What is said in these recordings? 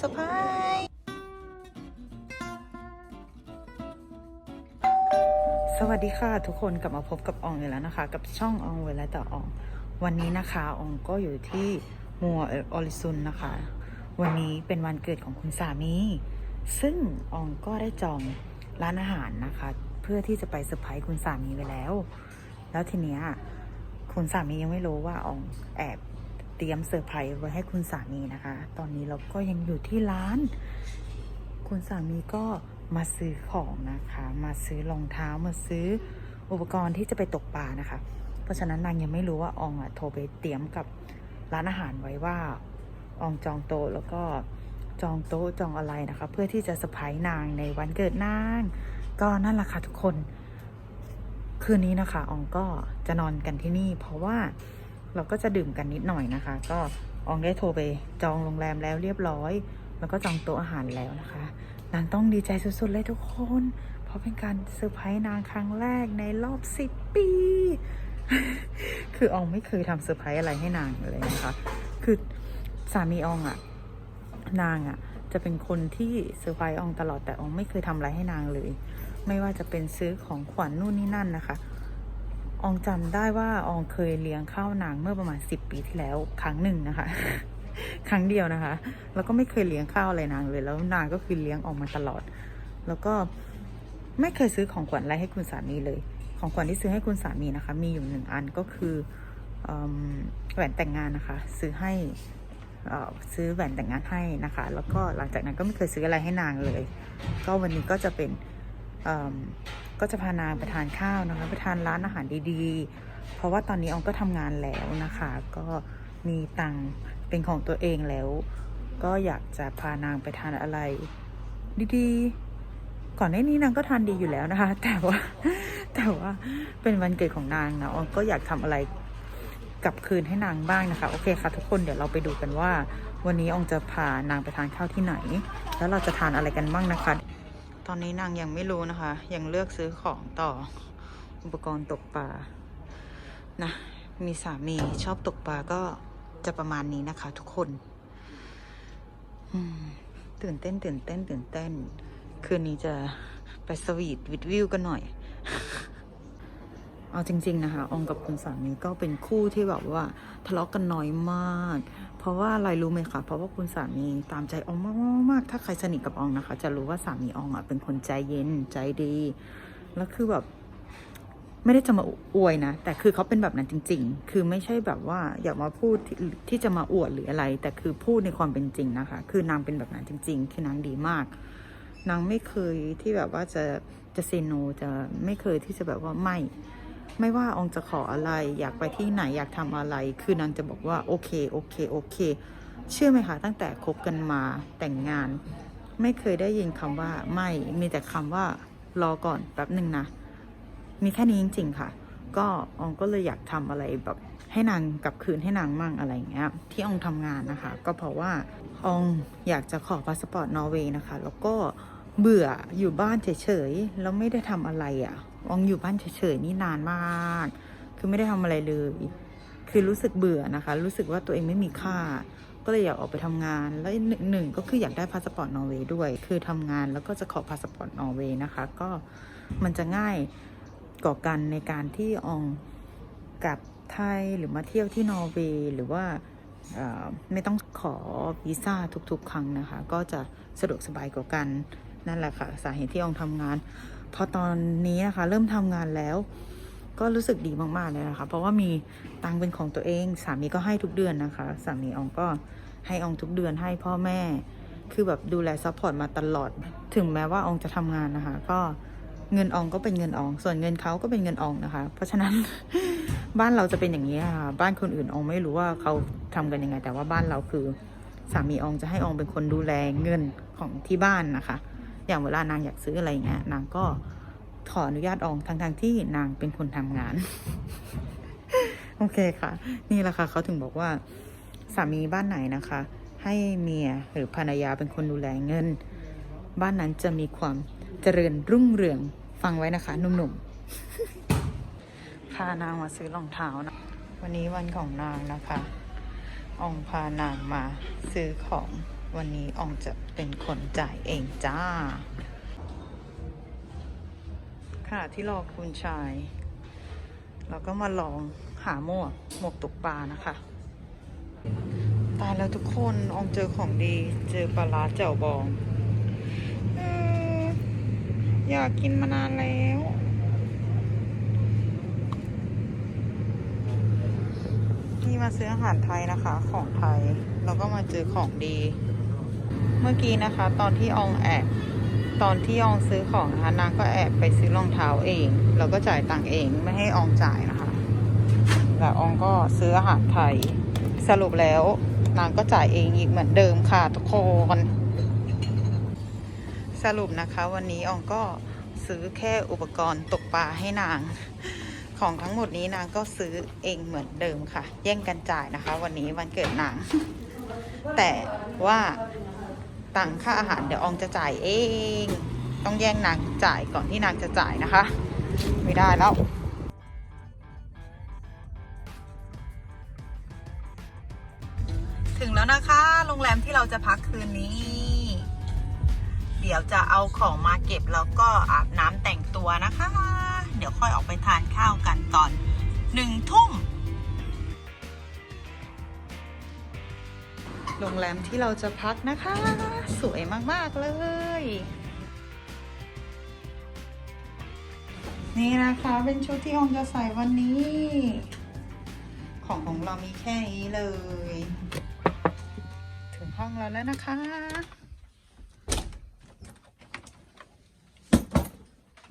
เซอร์ไพรส์สวัสดีค่ะทุกคนกลับมาพบกับอองอีกแล้วนะคะ กับช่องอองเวลาต่ออง วันนี้นะคะอองก็อยู่ที่มัวออริซุนนะคะ วันนี้เป็นวันเกิดของคุณสามี ซึ่งอองก็ได้จองร้านอาหารนะคะ เพื่อที่จะไปเซอร์ไพรส์คุณสามีไว้แล้ว แล้วทีเนี้ยคุณสามียังไม่รู้ว่าอองแอบ เตรียมเซอร์ไพรส์ไว้ให้คุณสามีนะคะ ตอนนี้เราก็ยังอยู่ที่ร้าน คุณสามีก็มาซื้อของนะคะ มาซื้อรองเท้ามาซื้ออุปกรณ์ที่จะไปตกปลานะคะ เพราะฉะนั้นนางยังไม่รู้ว่าอองอะโทรไปเตรียมกับร้านอาหารไว้ว่าอองจองโต๊ะแล้วก็จองโต๊ะจองอะไรนะคะ เพื่อที่จะเซอร์ไพรส์นางในวันเกิดนาง ก็นั่นแหละค่ะทุกคน คืนนี้นะคะอองก็จะนอนกันที่นี่ เพราะว่า เราก็จะดื่มกันนิดหน่อยนะคะ ก็อองได้โทรไปจองโรงแรมแล้วเรียบร้อย แล้วก็จองโต๊ะอาหารแล้วนะคะนางต้องดีใจสุดๆเลยทุกคน เพราะเป็นการเซอร์ไพรส์นางครั้งแรกในรอบสิบปี คืออองไม่เคยทำเซอร์ไพรส์อะไรให้นางเลยนะคะ คือสามีอองอะนางอะจะเป็นคนที่เซอร์ไพรส์อองตลอดแต่อองไม่เคยทำอะไรให้นางเลย ไม่ว่าจะเป็นซื้อของขวัญนู่นนี่นั่นนะคะ อองจำได้ว่าอองเคยเลี้ยงข้าวนางเมื่อประมาณสิบปีที่แล้วครั้งหนึ่งนะคะ ครั้งเดียวนะคะ แล้วก็ไม่เคยเลี้ยงข้าวอะไรนางเลย แล้วนางก็คือเลี้ยงออกมาตลอด แล้วก็ไม่เคยซื้อของขวัญอะไรให้คุณสามีเลย ของขวัญที่ซื้อให้คุณสามีนะคะ มีอยู่หนึ่งอันก็คืออแหวนแต่งงานนะคะ ซื้อให้เอ่อซื้อแหวนแต่งงานให้นะคะ แล้วก็หลังจากนั้นก็ไม่เคยซื้ออะไรให้นางเลย ก็วันนี้ก็จะเป็นอ ก็จะพานางไปทานข้าวนะคะไปทานร้านอาหารดีๆ เพราะว่าตอนนี้อองก็ทำงานแล้วนะคะ ก็มีตังเป็นของตัวเองแล้ว ก็อยากจะพานางไปทานอะไร ดีๆ ก่อนหน้านี้นางก็ทานดีอยู่แล้วนะคะ แต่ว่าแต่ว่าเป็นวันเกิดของนางนะอองก็อยากทำอะไรกลับคืนให้นางบ้างนะคะ โอเคค่ะ ทุกคนเดี๋ยวเราไปดูกันว่า วันนี้องจะพานางไปทานข้าวที่ไหน แล้วเราจะทานอะไรกันบ้างนะคะ อนนี้นางยังไม่รู้นะคะ ยังเลือกซื้อของต่ออุปกรณ์ตกปลานะมีสามีชอบตกปลาก็จะประมาณนี้นะคะ ทุกคนตื่นเต้น ตื่นเต้น ตื่นเต้น คืนนี้จะไปสวีทวิดวิวกันหน่อย เอาจริง ๆ นะคะอองกับคุณสามีก็เป็นคู่ที่แบบว่า ทะเลาะกันน้อยมาก เพราะว่าอะไรรู้ไหมคะเพราะว่าคุณสามีตามใจอองมากๆถ้าใครสนิทกับอองนะคะ จะรู้ว่าสามีอองอะเป็นคนใจเย็นใจดี แล้วคือแบบ ไม่ได้จะมาอวยนะ แต่คือเขาเป็นแบบนั้นจริง ๆ คือไม่ใช่แบบว่าอยากมาพูดที่ที่จะมาอวดหรืออะไร แต่คือพูดในความเป็นจริงนะคะ คือนางเป็นแบบนั้นจริง ๆ คือนางดีมากนางไม่เคยที่แบบว่าจะจะเซโนจะไม่เคยที่จะแบบว่าไม่ ไม่ว่าองจะขออะไรอยากไปที่ไหนอยากทำอะไร คือนางจะบอกว่าโอเคโอเคโอเค เชื่อไหมคะตั้งแต่คบกันมาแต่งงาน ไม่เคยได้ยินคำว่าไม่มีแต่คำว่ารอก่อนแป๊บหนึ่งนะ มีแค่นี้จริง ๆ ค่ะ ก็องก็เลยอยากทำอะไรแบบให้นางกลับคืนให้นางมั่งอะไรอย่างเงี้ยที่องทำงานนะคะ ก็เพราะว่าองอยากจะขอพาสปอร์ตนอร์เวย์นะคะ แล้วก็เบื่ออยู่บ้านเฉยๆแล้วไม่ได้ทำอะไรอะ่ะ อองอยู่บ้านเฉยๆนี่นานมาก คือไม่ได้ทำอะไรเลย คือรู้สึกเบื่อนะคะ รู้สึกว่าตัวเองไม่มีค่า ก็เลยอยากออกไปทำงาน แล้วหนึ่งก็คืออยากได้พาสปอร์ตนอร์เวย์ด้วย คือทำงานแล้วก็จะขอพาสปอร์ตนอร์เวย์นะคะ ก็มันจะง่ายก่อกันในการที่อองกลับไทยหรือมาเที่ยวที่นอร์เวย์หรือว่าไม่ต้องขอวีซ่าทุกๆ ครั้งนะคะ ก็จะสะดวกสบายกว่ากันนั่นแหละค่ะ สาเหตุที่อองทำงาน พอตอนนี้นะคะ เริ่มทำงานแล้ว ก็รู้สึกดีมากๆเลยนะคะ เพราะว่ามีตังเป็นของตัวเอง สามีก็ให้ทุกเดือนนะคะ สามีอองก็ให้อองทุกเดือนให้พ่อแม่ คือแบบดูแลซัพพอร์ตมาตลอด ถึงแม้ว่าอองจะทำงานนะคะ ก็เงินอองก็เป็นเงินออง ส่วนเงินเขาก็เป็นเงินอองนะคะ เพราะฉะนั้นบ้านเราจะเป็นอย่างนี้ค่ะ บ้านคนอื่นอองไม่รู้ว่าเขาทำกันยังไง แต่ว่าบ้านเราคือสามีอองจะให้อองเป็นคนดูแลเงินของที่บ้านนะคะ อย่างเวลานางอยากซื้ออะไรอย่างเงี้ยนางก็ขออนุญาตอองทั้งที่นางเป็นคนทำงาน โอเคค่ะ นี่แหละค่ะเขาถึงบอกว่าสามีบ้านไหนนะคะ ให้เมียหรือภรรยาเป็นคนดูแลเงิน บ้านนั้นจะมีความเจริญรุ่งเรืองฟังไว้นะคะหนุ่มๆพานางมาซื้อรองเท้านะวันนี้วันของนางนะคะ องพานางมาซื้อของ วันนี้อองจะเป็นคนจ่ายเองจ้าขณะที่รอคุณชาย เราก็มาลองหาหมวกหมวกตกปลานะคะ ตายแล้วทุกคนอองเจอของดีเจอปลาร้าแจ่วบองอออยากกินมานานแล้วนี่มาซื้ออาหารไทยนะคะ ของไทยแล้วก็มาเจอของดี เมื่อกี้นะคะ ตอนที่อองแอบตอนที่อองซื้อของนะคะนางก็แอบไปซื้อรองเท้าเองแล้วก็จ่ายตังค์เองไม่ให้อองจ่ายนะคะ แล้วอองก็ซื้ออาหารไทยสรุปแล้วนางก็จ่ายเองอีกเหมือนเดิมค่ะทุกคนสรุปนะคะ วันนี้อองก็ซื้อแค่อุปกรณ์ตกปลาให้นาง ของทั้งหมดนี้นางก็ซื้อเองเหมือนเดิมค่ะ แย่งกันจ่ายนะคะ วันนี้วันเกิดนาง แต่ว่า ตังค่าอาหารเดี๋ยวอองจะจ่ายเอง ต้องแย่งนางจ่ายก่อนที่นางจะจ่ายนะคะ ไม่ได้แล้วถึงแล้วนะคะ โรงแรมที่เราจะพักคืนนี้ เดี๋ยวจะเอาของมาเก็บแล้วก็อาบน้ำแต่งตัวนะคะ เดี๋ยวค่อยออกไปทานข้าวกันตอนหนึ่งทุ่ม โรงแรมที่เราจะพักนะคะ สวยมาก ๆ เลย นี่นะคะเป็นชุดที่องจะใส่วันนี้ ของของเรามีแค่นี้เลย ถึงห้องเราแล้วนะคะ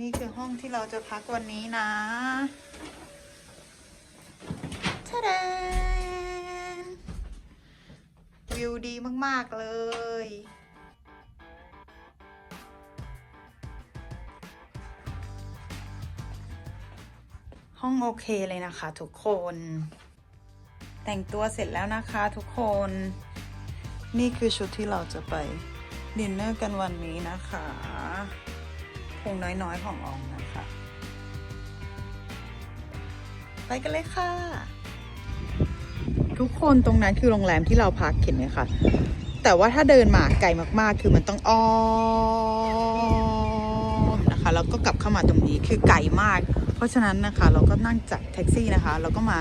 นี่คือห้องที่เราจะพักวันนี้นะ ดีมาก ๆ เลย ห้องโอเคเลยนะคะทุกคน แต่งตัวเสร็จแล้วนะคะทุกคน นี่คือชุดที่เราจะไปดินเนอร์กันวันนี้นะคะพงน้อย ๆ ของอองนะคะ ไปกันเลยค่ะ ทุกคนตรงนั้นคือโรงแรมที่เราพักเห็นไหมคะแต่ว่าถ้าเดินมาไกลมากๆ คือมันต้องอ้อมนะคะ แล้วก็กลับเข้ามาตรงนี้คือไกลมาก เพราะฉะนั้นนะคะ เราก็นั่งจากแท็กซี่นะคะแล้วก็มา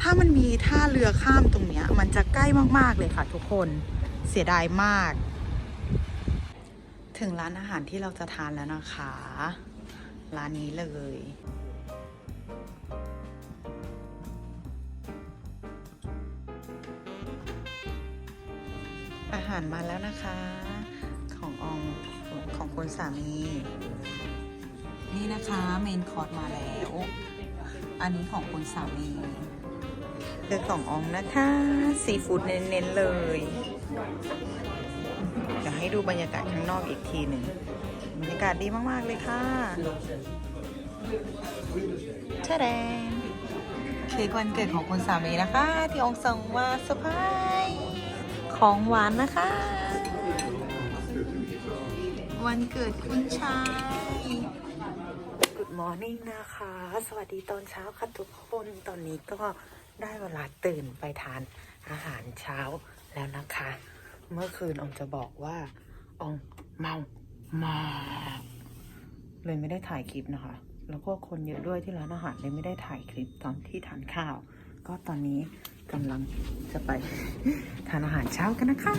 ถ้ามันมีท่าเรือข้ามตรงเนี้ย มันจะใกล้มากๆเลยค่ะ ทุกคนเสียดายมาก ถึงร้านอาหารที่เราจะทานแล้วนะคะ ร้านนี้เลย อาหารมาแล้วนะคะ ของอองของคุณสามี นี่นะคะเมนคอร์สมาแล้ว อันนี้ของคุณสามีคือของอองนะคะซีฟู้ดเน้นๆเลยเดี๋ยวให้ดูบรรยากาศข้างนอกอีกทีหนึ่งบรรยากาศดีมาก ๆ เลยค่ะชาแดงเค้กวันเกิดของคุณสามีนะคะ ที่อองส่งมาเซอร์ไพรส์ ของหวานนะคะ วันเกิดคุณชาย Good morning นะคะ สวัสดีตอนเช้าค่ะทุกคนตอนนี้ก็ได้เวลาตื่นไปทานอาหารเช้าแล้วนะคะ เมื่อคืนอองจะบอกว่าอองเมามากเลยไม่ได้ถ่ายคลิปนะคะ แล้วก็คนเยอะด้วยที่ร้านอาหารเลยไม่ได้ถ่ายคลิปตอนที่ทานข้าว ก็ตอนนี้ กำลังจะไปทานอาหารเช้ากันนะคะ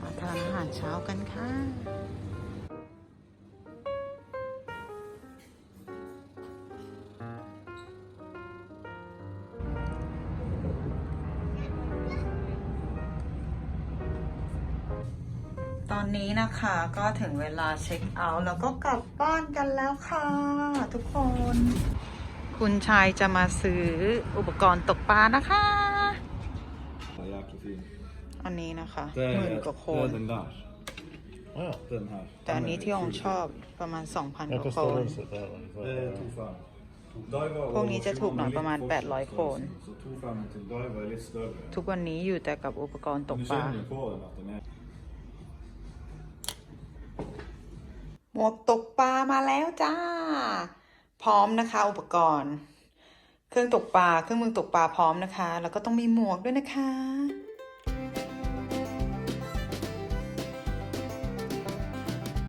มาทานอาหารเช้ากันค่ะ อนนี้นะคะก็ถึงเวลาเช็คเอาท์แล้วก็กลับบ้านกันแล้วค่ะ ทุกคน คุณชายจะมาซื้ออุปกรณ์ตกปลานะคะ Ja, jäkla fin. อันนี้นะคะ Det หมื่น är, กว่าโค det น är den där. Ja, Den här. แต่อันนี้ที่องชอบประมาณ 2,000ก vad ว่าโค kostar น huset där då? Det är 2,5. Diva พวกนี้จะถูกหน่อยประมาณ 800โคน Så 2,5 till Diva är lite större. ทุกวันนี้อยู่แต่กับอุปกรณ์ตก Du ปลา หมวกตกปลามาแล้วจ้า พร้อมนะคะ อุปกรณ์ เครื่องตกปลาเครื่องมือตกปลาพร้อมนะคะ แล้วก็ต้องมีหมวกด้วยนะคะ